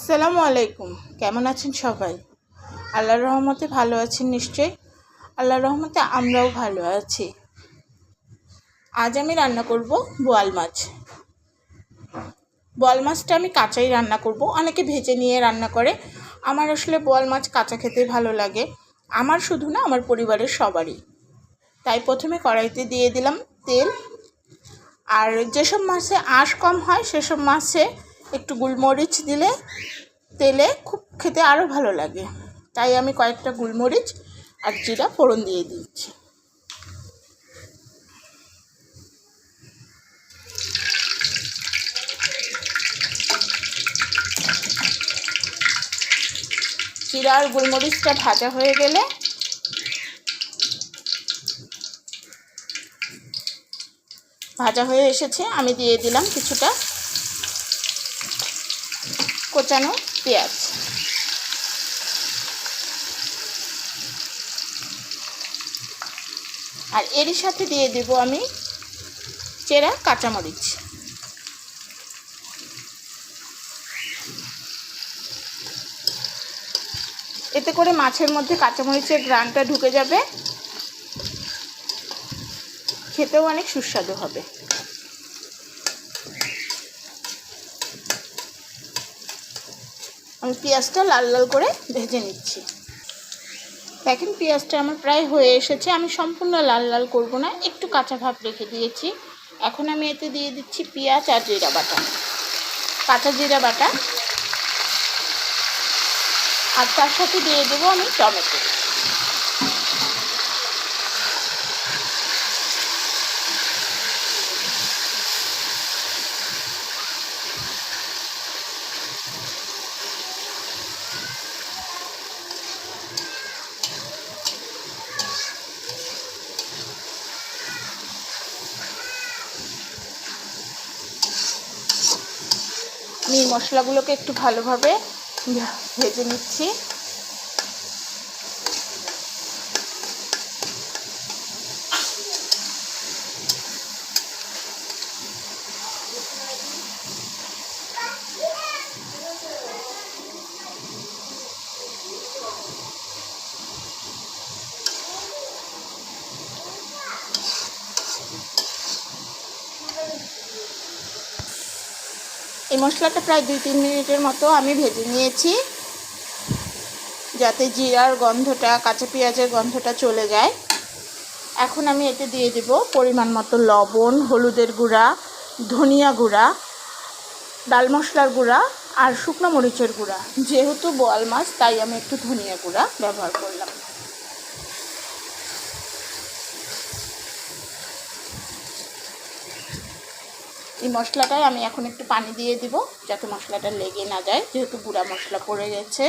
আসসালামু আলাইকুম। কেমন আছেন সবাই? আল্লাহর রহমতে ভালো আছেন নিশ্চয়ই? আল্লাহর রহমতে আমরাও ভালো আছি। আজ আমি রান্না করব বোয়াল মাছ। বোয়াল মাছটা আমি কাঁচাই রান্না করব। অনেকে ভেজে নিয়ে রান্না করে। আমার আসলে বোয়াল মাছ কাঁচা খেতে ভালো লাগে। আমার শুধু না, আমার পরিবারের সবারই। তাই প্রথমে কড়াইতে দিয়ে দিলাম তেল। আর যেসব মাছে আঁশ কম হয়, সেসব মাছে একটু গোলমরিচ দিলে তেলে খুব খেতে আরও ভালো লাগে। তাই আমি কয়েকটা গোলমরিচ আর জিরা ফোড়ন দিয়ে দিচ্ছি। জিরা আর গোলমরিচটা ভাজা হয়ে গেলে ভাজা হয়ে এসেছে, আমি দিয়ে দিলাম কিছুটা কোচানো পেঁয়াজ। আর এরই সাথে দিয়ে দেব আমি চেরা কাঁচামরিচ। এতে করে মাছের মধ্যে কাঁচামরিচের গ্রানটা ঢুকে যাবে। খেতেও অনেক সুস্বাদু হবে। আমি পেঁয়াজটা লাল লাল করে ভেজে নিচ্ছি। দেখেন, পেঁয়াজটা আমার প্রায় হয়ে এসেছে। আমি সম্পূর্ণ লাল লাল করব না, একটু কাঁচা ভাব রেখে দিয়েছি। এখন আমি এতে দিয়ে দিচ্ছি পেঁয়াজ আর জিরা বাটা। কাঁচা জিরা বাটা। আর তার সাথে দিয়ে দেবো আমি টমেটো। আমি মশলাগুলোকে একটু ভালোভাবে ভেজে নিচ্ছি। এই মশলাটা প্রায় দুই তিন মিনিটের মতো আমি ভেজে নিয়েছি, যাতে জিরার গন্ধটা, কাঁচা পেঁয়াজের গন্ধটা চলে যায়। এখন আমি এতে দিয়ে দেব পরিমাণ মতো লবণ, হলুদের গুঁড়া, ধনিয়া গুঁড়া, ডাল মশলার গুঁড়া আর শুকনো মরিচের গুঁড়া। যেহেতু বোয়াল মাছ, তাই আমি একটু ধনিয়া গুঁড়া ব্যবহার করলাম। এই মশলাটায় আমি এখন একটু পানি দিয়ে দিব যাতে মশলাটা লেগে না যায়, যেহেতু গুঁড়া মশলা পড়ে গেছে।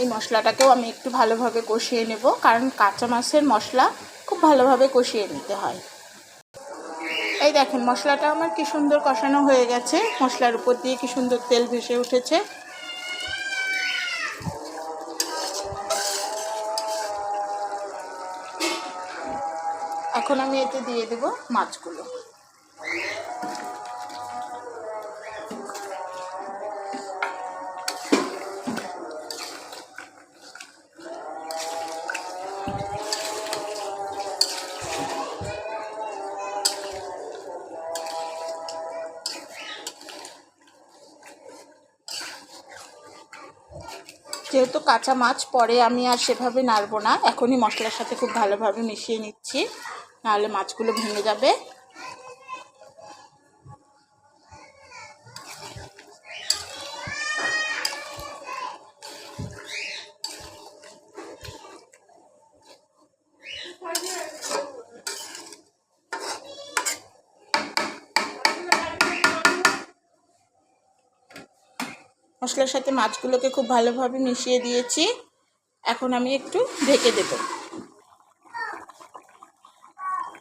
এই মশলাটাকেও আমি একটু ভালোভাবে কষিয়ে নেব, কারণ কাঁচা মাছের মশলা খুব ভালোভাবে কষিয়ে নিতে হয়। এই দেখেন, মশলাটা আমার কি সুন্দর কষানো হয়ে গেছে। মশলার উপর দিয়ে কি সুন্দর তেল ভেসে উঠেছে। এখন আমি এতে দিয়ে দেব মাছগুলো। যেহেতু কাঁচা মাছ, পরে আমি আর সেভাবে নাড়বো না। এখনই মশলার সাথে খুব ভালোভাবে মিশিয়ে নিচ্ছি। নাহলে মাছগুলো ভেঙে যাবে। মশলার সাথে মাছগুলোকে খুব ভালোভাবে মিশিয়ে দিয়েছি। এখন আমি একটু ঢেকে দেব।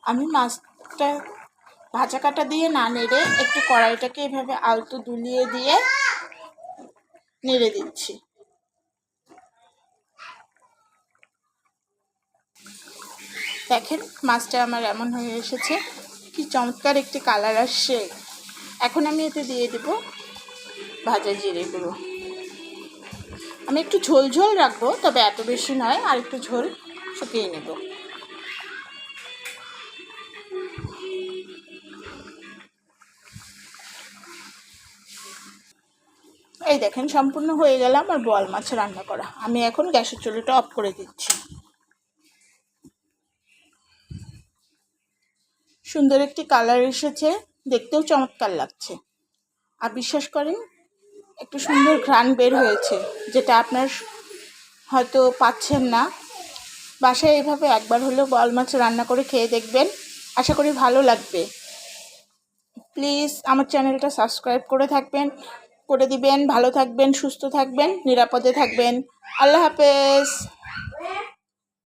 আমি মাছটা ভাজা কাটা দিয়ে না নেড়ে একটু কড়াইটাকে এভাবে আলতো দুলিয়ে দিয়ে নেড়ে দিচ্ছি। দেখেন, মাছটা আমার এমন হয়ে এসেছে কি চমৎকার একটি কালার আসছে। এখন আমি এতে দিয়ে দেব ভাজা জিরে গুঁড়ো আমি একটু ঝোল ঝোল রাখব, তবে এত বেশি নয় আর একটু ঝোল শুকিয়ে নেব। এই দেখেন, সম্পূর্ণ হয়ে গেল আমার বল মাছ রান্না করা। আমি এখন গ্যাসের চুলোটা অফ করে দিচ্ছি। সুন্দর একটি কালার এসেছে, দেখতেও চমৎকার লাগছে। আর বিশ্বাস করেন, একটু সুন্দর ঘ্রাণ বের হয়েছে, যেটা আপনার হয়তো পাচ্ছেন না। বাসায় এভাবে একবার হলেও বল মাছ রান্না করে খেয়ে দেখবেন। আশা করি ভালো লাগবে। প্লিজ আমার চ্যানেলটা সাবস্ক্রাইব করে থাকবেন। করে দিবেন ভালো থাকবেন সুস্থ থাকবেন নিরাপদে থাকবেন। আল্লাহ হাফেজ।